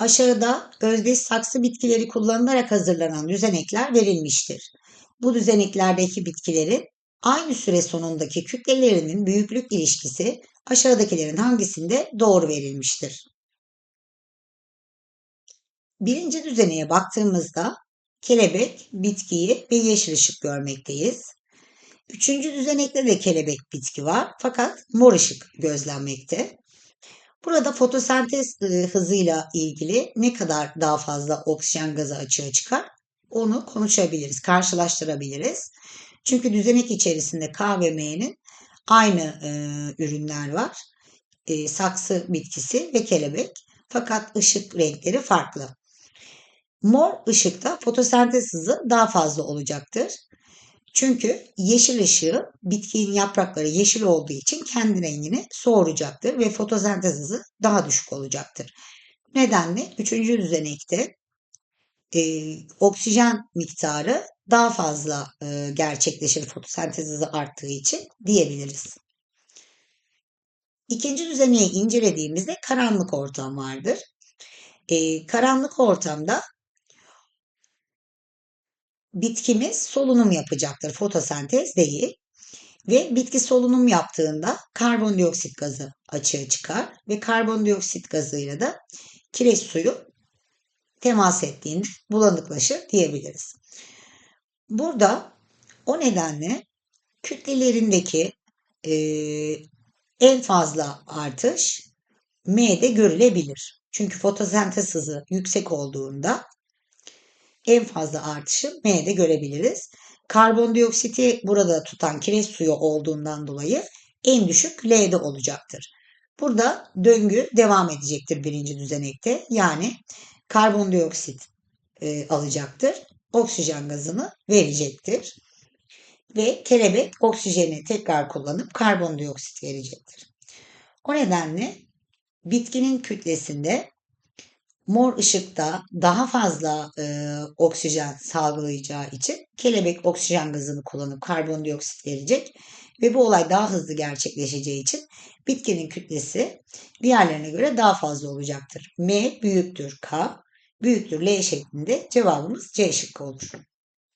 Aşağıda özdeş saksı bitkileri kullanılarak hazırlanan düzenekler verilmiştir. Bu düzeneklerdeki bitkilerin aynı süre sonundaki kütlelerinin büyüklük ilişkisi aşağıdakilerin hangisinde doğru verilmiştir? Birinci düzeneye baktığımızda kelebek, bitkiyi ve yeşil ışık görmekteyiz. Üçüncü düzenekte de kelebek bitki var fakat mor ışık gözlenmekte. Burada fotosentez e, hızıyla ilgili ne kadar daha fazla oksijen gazı açığa çıkar onu konuşabiliriz, karşılaştırabiliriz. Çünkü düzenek içerisinde K ve M'nin aynı e, ürünler var. E, saksı bitkisi ve kelebek. Fakat ışık renkleri farklı. Mor ışıkta fotosentez hızı daha fazla olacaktır. Çünkü yeşil ışığı bitkinin yaprakları yeşil olduğu için kendi rengini soğuracaktır ve fotosentez hızı daha düşük olacaktır. Nedenle üçüncü düzenekte e, oksijen miktarı daha fazla e, gerçekleşir fotosentez hızı arttığı için diyebiliriz. İkinci düzeneyi incelediğimizde karanlık ortam vardır. E, karanlık ortamda bitkimiz solunum yapacaktır. Fotosentez değil. Ve bitki solunum yaptığında karbondioksit gazı açığa çıkar ve karbondioksit gazıyla da kireç suyu temas ettiğinde bulanıklaşır diyebiliriz. Burada o nedenle kütlelerindeki e, en fazla artış M'de görülebilir. Çünkü fotosentez hızı yüksek olduğunda en fazla artışı M'de görebiliriz. Karbondioksiti burada tutan kireç suyu olduğundan dolayı en düşük L'de olacaktır. Burada döngü devam edecektir birinci düzenekte. Yani karbondioksit e, alacaktır. Oksijen gazını verecektir. Ve kelebek oksijeni tekrar kullanıp karbondioksit verecektir. O nedenle bitkinin kütlesinde mor ışıkta daha fazla e, oksijen salgılayacağı için kelebek oksijen gazını kullanıp karbondioksit verecek ve bu olay daha hızlı gerçekleşeceği için bitkinin kütlesi diğerlerine göre daha fazla olacaktır. M büyüktür K, büyüktür L şeklinde cevabımız C şıkkı olur.